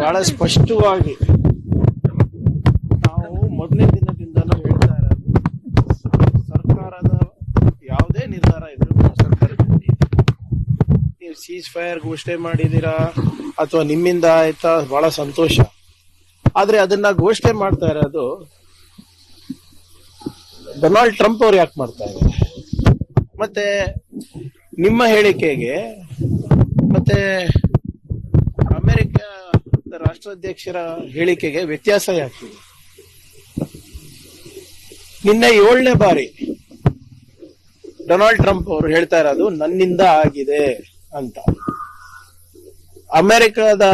ಬಹಳ ಸ್ಪಷ್ಟವಾಗಿ ನಾವು ಮೊದಲನೇ ದಿನದಿಂದಲೂ ಹೇಳ್ತಾ ಇರೋದು, ಸರ್ಕಾರದ ಯಾವುದೇ ನಿರ್ಧಾರ ಇದ್ರು ಸರ್ಕಾರ ನೀವು ಸೀಸ್ ಫೈರ್ ಘೋಷಣೆ ಮಾಡಿದ್ದೀರಾ ಅಥವಾ ನಿಮ್ಮಿಂದ ಆಯ್ತಾ? ಬಹಳ ಸಂತೋಷ. ಆದ್ರೆ ಅದನ್ನ ಘೋಷಣೆ ಮಾಡ್ತಾ ಇರೋದು ಡೊನಾಲ್ಡ್ ಟ್ರಂಪ್ ಅವ್ರು ಯಾಕೆ ಮಾಡ್ತಾ ಇದ್ದಾರೆ? ಮತ್ತೆ ನಿಮ್ಮ ಹೇಳಿಕೆಗೆ ಮತ್ತೆ ರಾಷ್ಟ್ರಾಧ್ಯಕ್ಷರ ಹೇಳಿಕೆಗೆ ವ್ಯತ್ಯಾಸ ಯಾಕೆ? ನಿನ್ನೆ ಏಳನೇ ಬಾರಿ ಡೊನಾಲ್ಡ್ ಟ್ರಂಪ್ ಅವರು ಹೇಳ್ತಾ ಇರೋದು, ನನ್ನಿಂದ ಆಗಿದೆ ಅಂತ. ಅಮೆರಿಕದ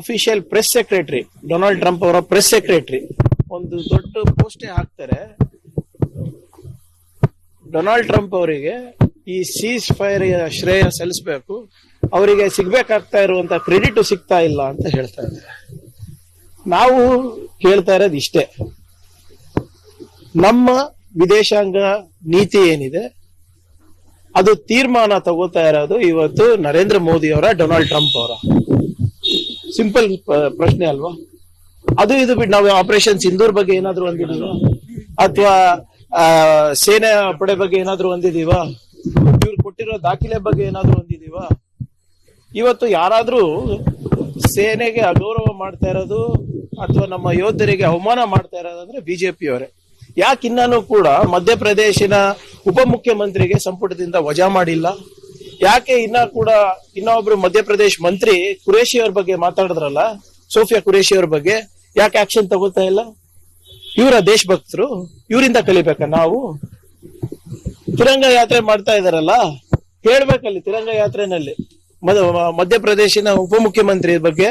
official press secretary, Donald Trump ಅವರ ಪ್ರೆಸ್ ಸೆಕ್ರೆಟರಿ, ಒಂದು ದೊಡ್ಡ ಪೋಸ್ಟೇ ಹಾಕ್ತಾರೆ. ಡೊನಾಲ್ಡ್ ಟ್ರಂಪ್ ಅವರಿಗೆ ಈ ಸೀಸ್ ಫೈರ್ ಶ್ರೇಯ ಸಲ್ಲಿಸಬೇಕು. ಅವರಿಗೆ ಸಿಗ್ಬೇಕಾಗ್ತಾ ಇರುವಂತ ಕ್ರೆಡಿಟ್ ಸಿಗ್ತಾ ಇಲ್ಲ ಅಂತ ಹೇಳ್ತಾ ಇದ್ದಾರೆ. ನಾವು ಹೇಳ್ತಾ ಇರೋದು ಇಷ್ಟೇ. ನಮ್ಮ ವಿದೇಶಾಂಗ ನೀತಿ ಏನಿದೆ, ಅದು ತೀರ್ಮಾನ ತಗೋತಾ ಇರೋದು ಇವತ್ತು ನರೇಂದ್ರ ಮೋದಿ ಅವರ, ಡೊನಾಲ್ಡ್ ಟ್ರಂಪ್ ಅವರ. ಸಿಂಪಲ್ ಪ್ರಶ್ನೆ ಅಲ್ವಾ? ಅದು ಇದು ಬಿಟ್ಟು ನಾವು ಆಪರೇಷನ್ ಸಿಂಧೂರ್ ಬಗ್ಗೆ ಏನಾದ್ರು ಅಂದಿದೀವ ಅಥವಾ ಸೇನೆ ಪಡೆ ಬಗ್ಗೆ ಏನಾದ್ರು ಹೊಂದಿದೀವ ಇವ್ರು ಕೊಟ್ಟಿರೋ ದಾಖಲೆ ಬಗ್ಗೆ ಏನಾದ್ರು ಅಂದಿದೀವ ಇವತ್ತು ಯಾರಾದ್ರೂ ಸೇನೆಗೆ ಅಗೌರವ ಮಾಡ್ತಾ ಇರೋದು ಅಥವಾ ನಮ್ಮ ಯೋಧರಿಗೆ ಅವಮಾನ ಮಾಡ್ತಾ ಇರೋದಂದ್ರೆ ಬಿಜೆಪಿ ಅವರೇ ಯಾಕೆ ಇನ್ನೂ ಕೂಡ ಮಧ್ಯಪ್ರದೇಶಿನ ಉಪಮುಖ್ಯಮಂತ್ರಿಗೆ ಸಂಪುಟದಿಂದ ವಜಾ ಮಾಡಿಲ್ಲ? ಯಾಕೆ ಇನ್ನ ಕೂಡ ಇನ್ನೊಬ್ರು ಮಧ್ಯಪ್ರದೇಶ ಮಂತ್ರಿ ಕುರೇಶಿ ಅವ್ರ ಬಗ್ಗೆ ಮಾತಾಡಿದ್ರಲ್ಲ? ಸೋಫಿಯಾ ಕುರೇಶಿ ಅವ್ರ ಬಗ್ಗೆ ಯಾಕೆ ಆಕ್ಷನ್ ತಗೋತಾ ಇಲ್ಲ? ಇವರ ದೇಶಭಕ್ತರು ಇವರಿಂದ ಕಲಿಬೇಕ ನಾವು? ತಿರಂಗ ಯಾತ್ರೆ ಮಾಡ್ತಾ ಇದಾರಲ್ಲ? ಹೇಳ್ಬೇಕಲ್ಲಿ ತಿರಂಗ ಯಾತ್ರೆನಲ್ಲಿ. ಮಧ್ಯಪ್ರದೇಶಿನ ಉಪಮುಖ್ಯಮಂತ್ರಿ ಬಗ್ಗೆ,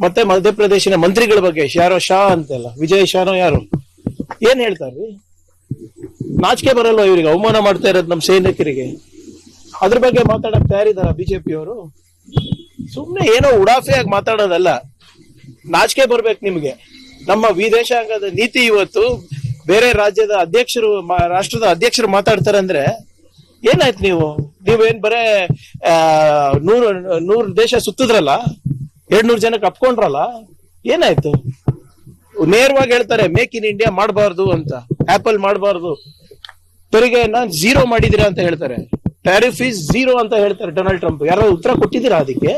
ಮತ್ತೆ ಮಧ್ಯಪ್ರದೇಶಿನ ಮಂತ್ರಿಗಳ ಬಗ್ಗೆ, ಯಾರೋ ಶಾ ಅಂತೆಲ್ಲ, ವಿಜಯ್ ಶಾನೋ ಯಾರು? ಏನ್ ಹೇಳ್ತಾರ್ರಿ? ನಾಚಿಕೆ ಬರಲ್ವಾ ಇವ್ರಿಗೆ, ಅವಮಾನ ಮಾಡ್ತಾ ಇರೋದು ನಮ್ಮ ಸೈನಿಕರಿಗೆ. ಅದ್ರ ಬಗ್ಗೆ ಮಾತಾಡಕ್ ತಯಾರಿದಾರ ಬಿಜೆಪಿ ಅವರು ಸುಮ್ನೆ ಏನೋ ಉಡಾಫೆಯಾಗಿ ಮಾತಾಡೋದಲ್ಲ. ನಾಚಿಕೆ ಬರ್ಬೇಕು ನಿಮ್ಗೆ. ನಮ್ಮ ವಿದೇಶಾಂಗದ ನೀತಿ ಇವತ್ತು ಬೇರೆ ರಾಜ್ಯದ ಅಧ್ಯಕ್ಷರು ರಾಷ್ಟ್ರದ ಅಧ್ಯಕ್ಷರು ಮಾತಾಡ್ತಾರೆ ಅಂದ್ರೆ ಏನಾಯ್ತು ನೀವು? ನೀವೇನ್ ಬರೇ ನೂರು ನೂರು ದೇಶ ಸುತ್ತಿದ್ರಲ್ಲ? ಎರಡ್ ನೂರು ಜನಕ್ಕೆ ಅಪ್ಕೊಂಡ್ರಲ್ಲ ಏನಾಯ್ತು? ನೇರವಾಗಿ ಹೇಳ್ತಾರೆ, ಮೇಕ್ ಇನ್ ಇಂಡಿಯಾ ಮಾಡಬಾರ್ದು ಅಂತ. ಆಪಲ್ ಮಾಡಬಾರ್ದು. ತೆರಿಗೆಯನ್ನ ಜೀರೋ ಮಾಡಿದಿರಾ ಅಂತ ಹೇಳ್ತಾರೆ. ಟ್ಯಾರಿಫ್ ಈಸ್ ಜೀರೋ ಅಂತ ಹೇಳ್ತಾರೆ ಡೊನಾಲ್ಡ್ ಟ್ರಂಪ್. ಯಾರೋ ಉತ್ತರ ಕೊಟ್ಟಿದ್ದೀರಾ ಅದಕ್ಕೆ?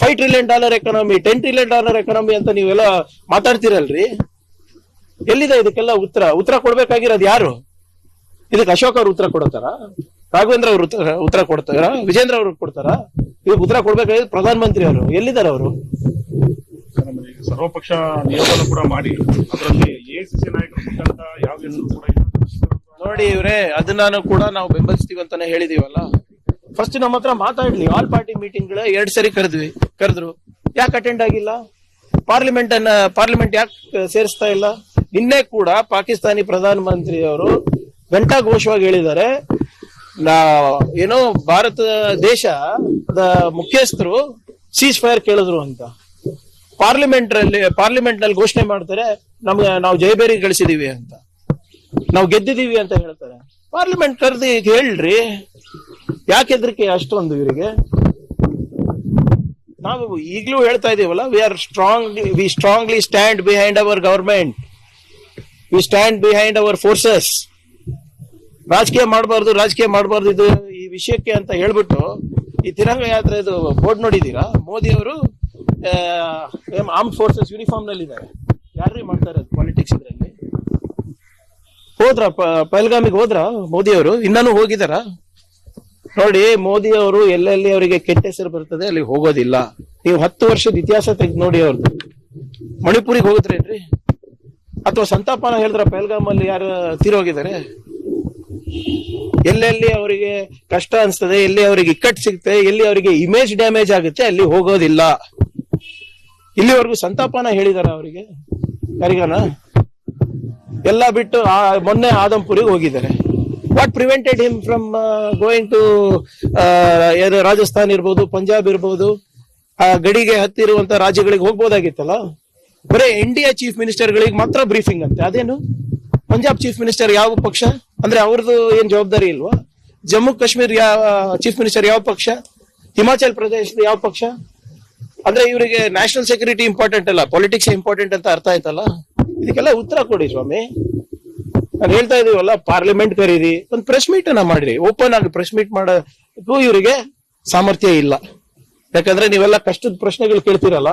Five trillion dollar economy, ten trillion dollar economy ಅಂತ ನೀವೆಲ್ಲ ಮಾತಾಡ್ತೀರಲ್ರಿ? ಎಲ್ಲಿದೆ ಇದಕ್ಕೆಲ್ಲ ಉತ್ತರ? ಉತ್ತರ ಕೊಡ್ಬೇಕಾಗಿರೋದು ಯಾರು? ಇದಕ್ಕೆ ಅಶೋಕ್ ಅವ್ರು ಉತ್ತರ ಕೊಡ್ತಾರ ರಾಘವೇಂದ್ರ ಅವರು ಉತ್ತರ ಉತ್ತರ ಕೊಡ್ತಾರ? ವಿಜೇಂದ್ರ ಅವರು ಕೊಡ್ತಾರ? ಇದಕ್ಕೆ ಉತ್ತರ ಕೊಡಬೇಕಾದ್ರೆ ಪ್ರಧಾನ ಮಂತ್ರಿ ಅವರು. ಎಲ್ಲಿದ್ದಾರೆ ಅವರು? ಸರ್ವಪಕ್ಷ ನಿಯೋಗ ಕೂಡ ಮಾಡಿ ಅದರಲ್ಲಿ ಎಸಿಸಿ ನಾಯಕರು ಕೊಟ್ಟಂತ ಯಾವ ಕೂಡ. ನೋಡಿ ಇವ್ರೆ ಅದನ್ನ ಕೂಡ ನಾವು ಬೆಂಬಲಿಸ್ತೀವಿ ಅಂತಾನೆ ಹೇಳಿದೀವಲ್ಲ. ಫಸ್ಟ್ ನಮ್ಮ ಹತ್ರ ಮಾತಾಡ್ಲಿ. ಆಲ್ ಪಾರ್ಟಿ ಮೀಟಿಂಗ್ಗಳ ಎರಡ್ ಸರಿ ಕರೆದ್ವಿ ಕರೆದ್ರು. ಯಾಕೆ ಅಟೆಂಡ್ ಆಗಿಲ್ಲ? ಪಾರ್ಲಿಮೆಂಟ್ ಅನ್ನ ಪಾರ್ಲಿಮೆಂಟ್ ಯಾಕೆ ಸೇರಿಸ್ತಾ ಇಲ್ಲ? ನಿನ್ನೆ ಕೂಡ ಪಾಕಿಸ್ತಾನಿ ಪ್ರಧಾನ ಮಂತ್ರಿ ಅವರು ಘಂಟಾ ಘೋಷವಾಗಿ ಹೇಳಿದ್ದಾರೆ. ನಾ ಏನೋ ಭಾರತ ದೇಶದ ಮುಖ್ಯಸ್ಥರು ಸೀಸ್ ಫೈರ್ ಕೇಳಿದ್ರು ಅಂತ. ಪಾರ್ಲಿಮೆಂಟ್ ಅಲ್ಲಿ ಪಾರ್ಲಿಮೆಂಟ್ನಲ್ಲಿ ಘೋಷಣೆ ಮಾಡ್ತಾರೆ, ನಮ್ಗೆ ನಾವು ಜಯಬೇರಿ ಗಳಿಸಿದೀವಿ ಅಂತ. ನಾವು ಗೆದ್ದಿದೀವಿ ಅಂತ ಹೇಳ್ತಾರೆ. ಪಾರ್ಲಿಮೆಂಟ್ ಕರೆದು ಹೇಳ್ರಿ. ಯಾಕೆ ಹೆದರಿಕೆ ಅಷ್ಟೊಂದು ಇವರಿಗೆ? ನಾವು ಈಗಲೂ ಹೇಳ್ತಾ ಇದೀವಲ್ಲ we are strong we strongly stand behind our government we stand behind our forces ರಾಜಕೀಯ ಮಾಡಬಾರ್ದು ರಾಜಕೀಯ ಮಾಡಬಾರ್ದು ಇದು ಈ ವಿಷಯಕ್ಕೆ ಅಂತ ಹೇಳ್ಬಿಟ್ಟು ಈ ತಿರಂಗ ಯಾತ್ರೆದು ಬೋರ್ಡ್ ನೋಡಿದೀರಾ ಮೋದಿ ಅವರು ಆರ್ಮ್ ಫೋರ್ಸಸ್ ಯೂನಿಫಾರ್ಮ್ನಲ್ಲಿ ಇದ್ದಾರೆ ಯಾರ್ರೀ ಮಾಡ್ತಾರೆ ಪಾಲಿಟಿಕ್ಸ್ ಇದರಲ್ಲಿ? ಹೋದ್ರ ಪಹಲ್ಗಾಮಿಗೆ ಹೋದ್ರ ಮೋದಿ ಅವರು? ಇನ್ನೂ ಹೋಗಿದಾರ ನೋಡಿ, ಮೋದಿ ಅವರು ಎಲ್ಲೆಲ್ಲಿ ಅವರಿಗೆ ಕೆಟ್ಟ ಹೆಸರು ಬರ್ತದೆ ಅಲ್ಲಿ ಹೋಗೋದಿಲ್ಲ. ನೀವು ಹತ್ತು ವರ್ಷದ ಇತಿಹಾಸ ತೆಗೆದು ನೋಡಿ ಅವ್ರದ್ದು. ಮಣಿಪುರಿಗೆ ಹೋಗುದ್ರೇನ್ರಿ? ಅಥವಾ ಸಂತಾಪನ ಹೇಳಿದ್ರ ಪಹಲ್ಗಾಮಲ್ಲಿ ಯಾರು ತೀರೋಗಿದ್ದಾರೆ? ಎಲ್ಲೆಲ್ಲಿ ಅವರಿಗೆ ಕಷ್ಟ ಅನ್ಸ್ತದೆ, ಎಲ್ಲಿ ಅವರಿಗೆ ಇಕ್ಕಟ್ಟು ಸಿಗುತ್ತೆ ಎಲ್ಲಿ ಅವರಿಗೆ ಇಮೇಜ್ ಡ್ಯಾಮೇಜ್ ಆಗುತ್ತೆ, ಅಲ್ಲಿ ಹೋಗೋದಿಲ್ಲ. ಇಲ್ಲಿವರೆಗೂ ಸಂತಾಪನ ಹೇಳಿದಾರ ಅವರಿಗೆ? ಯಾರಿಗಾನ? ಎಲ್ಲ ಬಿಟ್ಟು ಮೊನ್ನೆ ಆದಂಪುರಿಗೆ ಹೋಗಿದ್ದಾರೆ. What prevented him from going to Rajasthan ಇರ್ಬೋದು, ಪಂಜಾಬ್ ಇರ್ಬೋದು, ಆ, ಗಡಿಗೆ ಹತ್ತಿರುವಂತ ರಾಜ್ಯಗಳಿಗೆ ಹೋಗ್ಬೋದಾಗಿತ್ತಲ್ಲ? ಬರೀ ಇಂಡಿಯಾ ಚೀಫ್ ಮಿನಿಸ್ಟರ್ಗಳಿಗೆ ಮಾತ್ರ ಬ್ರೀಫಿಂಗ್ ಅಂತೆ. ಅದೇನು? ಪಂಜಾಬ್ ಚೀಫ್ ಮಿನಿಸ್ಟರ್ ಯಾವ ಪಕ್ಷ? ಅಂದ್ರೆ ಅವ್ರದ್ದು ಏನ್ ಜವಾಬ್ದಾರಿ ಇಲ್ವಾ? ಜಮ್ಮು ಕಾಶ್ಮೀರ್ ಯಾವ ಚೀಫ್ ಮಿನಿಸ್ಟರ್ ಯಾವ ಪಕ್ಷ? ಹಿಮಾಚಲ್ ಪ್ರದೇಶದ ಯಾವ ಪಕ್ಷ? ಅಂದ್ರೆ ಇವರಿಗೆ ನ್ಯಾಷನಲ್ ಸೆಕ್ಯೂರಿಟಿ ಇಂಪಾರ್ಟೆಂಟ್ ಅಲ್ಲ ಪಾಲಿಟಿಕ್ಸ್ ಇಂಪಾರ್ಟೆಂಟ್ ಅಂತ ಅರ್ಥ ಆಯ್ತಲ್ಲ? ಇದಕ್ಕೆಲ್ಲ ಉತ್ತರ ಕೊಡಿ ಸ್ವಾಮಿ. ನಾನು ಹೇಳ್ತಾ ಇದೀವಲ್ಲ ಪಾರ್ಲಿಮೆಂಟ್ ಕರೀರಿ, ಒಂದು ಪ್ರೆಸ್ ಮೀಟ್ ಅನ್ನ ಮಾಡ್ರಿ. ಓಪನ್ ಆಗಿ ಪ್ರೆಸ್ ಮೀಟ್ ಮಾಡೋದು ಇವರಿಗೆ ಸಾಮರ್ಥ್ಯ ಇಲ್ಲ. ಯಾಕಂದ್ರೆ ನೀವೆಲ್ಲ ಕಷ್ಟದ ಪ್ರಶ್ನೆಗಳು ಕೇಳ್ತೀರಲ್ಲ?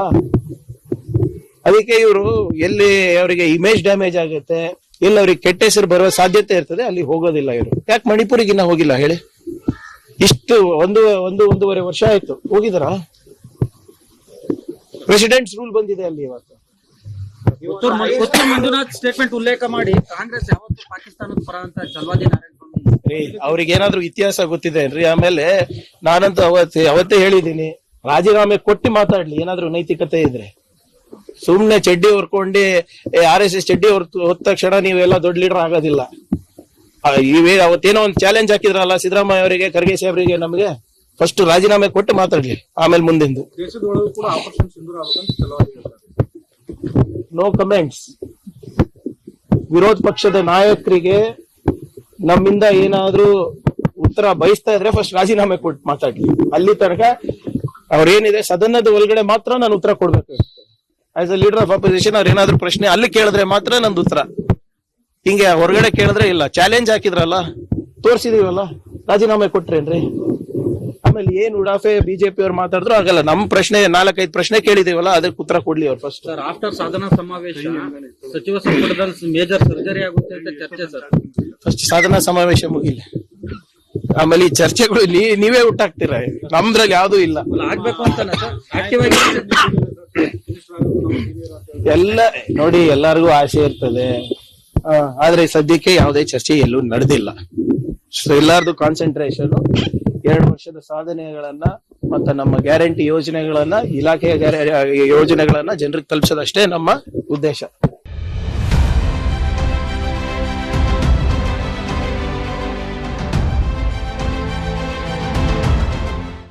ಅದಕ್ಕೆ ಇವರು ಎಲ್ಲಿ ಅವರಿಗೆ ಇಮೇಜ್ ಡ್ಯಾಮೇಜ್ ಆಗುತ್ತೆ ಎಲ್ಲಿ ಅವ್ರಿಗೆ ಕೆಟ್ಟ ಹೆಸರು ಬರುವ ಸಾಧ್ಯತೆ ಇರ್ತದೆ ಅಲ್ಲಿ ಹೋಗೋದಿಲ್ಲ ಇವರು. ಯಾಕೆ ಮಣಿಪುರಿಗಿನ್ನ ಹೋಗಿಲ್ಲ ಹೇಳಿ? ಇಷ್ಟು ಒಂದು ಒಂದು ಒಂದೂವರೆ ವರ್ಷ ಆಯ್ತು. ಹೋಗಿದಾರ ಪ್ರೆಸಿಡೆಂಟ್ಸ್ ರೂಲ್ ಬಂದಿದೆ ಅಲ್ಲಿ ಇವತ್ತು. ಮಂಜುನಾಥ್ ಸ್ಟೇಟ್ಮೆಂಟ್ ಉಲ್ಲೇಖ ಮಾಡಿ ಕಾಂಗ್ರೆಸ್ ಯಾವತ್ತು ಪಾಕಿಸ್ತಾನದ ಪರ ಅಂತ ಚಲವಾದಿ ನಾರಾಯಣ ಸ್ವಾಮಿ ರೀ ಅವ್ರಿಗೆ ಏನಾದ್ರೂ ಇತಿಹಾಸ ಗೊತ್ತಿದೆ ಆಮೇಲೆ ನಾನಂತೂ ಅವತ್ತೇ ಅವತ್ತೇ ಹೇಳಿದೀನಿ ರಾಜೀನಾಮೆ ಕೊಟ್ಟು ಮಾತಾಡ್ಲಿ ಏನಾದ್ರೂ ನೈತಿಕತೆ ಇದ್ರೆ. ಸುಮ್ನೆ ಚಡ್ಡಿ ಹೊರ್ಕೊಂಡಿ ಆರ್ ಎಸ್ ಎಸ್ ಚಡ್ಡಿ ಹೊತ್ತ ತಕ್ಷಣ ನೀವೆಲ್ಲ ದೊಡ್ಡ ಲೀಡರ್ ಆಗೋದಿಲ್ಲ. ಇವೇ ಅವತ್ತೇನೋ ಒಂದು ಚಾಲೆಂಜ್ ಹಾಕಿದ್ರಲ್ಲ ಸಿದ್ದರಾಮಯ್ಯ ಅವರಿಗೆ ಖರ್ಗೆ ಸಾಹೇಬರಿಗೆ ನಮಗೆ ಫಸ್ಟ್ ರಾಜೀನಾಮೆ ಕೊಟ್ಟು ಮಾತಾಡ್ಲಿ ಆಮೇಲೆ ಮುಂದಿಂದು. ನೋ ಕಮೆಂಟ್ಸ್ ವಿರೋಧ ಪಕ್ಷದ ನಾಯಕರಿಗೆ ನಮ್ಮಿಂದ ಏನಾದ್ರೂ ಉತ್ತರ ಬಯಸ್ತಾ ಇದ್ರೆ ಫಸ್ಟ್ ರಾಜೀನಾಮೆ ಕೊಟ್ಟು ಮಾತಾಡ್ಲಿ. ಅಲ್ಲಿ ತನಕ ಅವ್ರೇನಿದೆ ಸದನದ ಒಳಗಡೆ ಮಾತ್ರ ನಾನು ಉತ್ತರ ಕೊಡ್ಬೇಕು as a leader of opposition ಅವ್ರ ಏನಾದ್ರು ಪ್ರಶ್ನೆ ಅಲ್ಲಿ ಕೇಳಿದ್ರೆ ಮಾತ್ರ ನಂದು ಉತ್ತರ. ಹಿಂಗೆ ಹೊರಗಡೆ ಕೇಳಿದ್ರೆ ಇಲ್ಲ. ಚಾಲೆಂಜ್ ಹಾಕಿದ್ರಲ್ಲ ತೋರಿಸಿದೀವಲ್ಲ ರಾಜೀನಾಮೆ ಕೊಟ್ರೇನ್ರಿ? ಆಮೇಲೆ ಏನ್ ಉಡಾಫೆ ಬಿಜೆಪಿ ಅವ್ರು ಮಾತಾಡಿದ್ರು ಆಗಲ್ಲ ನಮ್ ಪ್ರಶ್ನೆ ನಾಲ್ಕೈದು ಪ್ರಶ್ನೆ ಕೇಳಿದೀವಲ್ಲ ಅದಕ್ಕೆ ಉತ್ತರ ಕೊಡ್ಲಿ ಅವ್ರು ಫಸ್ಟ್ ಸರ್ ಆಫ್ಟರ್ ಸಾಧನಾ ಸಮಾವೇಶ ಸಚಿವ ಸಂಪುಟದಲ್ಲಿ ಮೇಜರ್ ಸರ್ಜರಿ ಆಗುತ್ತೆ ಅಂತ ಚರ್ಚೆ ಸರ್ ಫಸ್ಟ್ ಸಾಧನಾ ಸಮಾವೇಶ ಮುಗಿಲಿ. ಆಮೇಲೆ ಈ ಚರ್ಚೆಗಳು ನೀವೇ ಹುಟ್ಟಾಕ್ತೀರ. ನಮ್ದ್ರಲ್ಲಿ ಯಾವ್ದು ಇಲ್ಲ. ಆಗ್ಬೇಕು ಅಂತ ಎಲ್ಲ ನೋಡಿ ಎಲ್ಲಾರ್ಗು ಆಸೆ ಇರ್ತದೆ. ಆ, ಆದ್ರೆ ಸದ್ಯಕ್ಕೆ ಯಾವುದೇ ಚರ್ಚೆ ಎಲ್ಲೂ ನಡೆದಿಲ್ಲ. ಸೊ ಎಲ್ಲಾರ್ದು ಕಾನ್ಸಂಟ್ರೇಷನ್ ಎರಡು ವರ್ಷದ ಸಾಧನೆಗಳನ್ನ ಮತ್ತೆ ನಮ್ಮ ಗ್ಯಾರಂಟಿ ಯೋಜನೆಗಳನ್ನ ಇಲಾಖೆಯ ಯೋಜನೆಗಳನ್ನ ಜನರಿಗೆ ತಲುಪಿಸೋದಷ್ಟೇ ನಮ್ಮ ಉದ್ದೇಶ.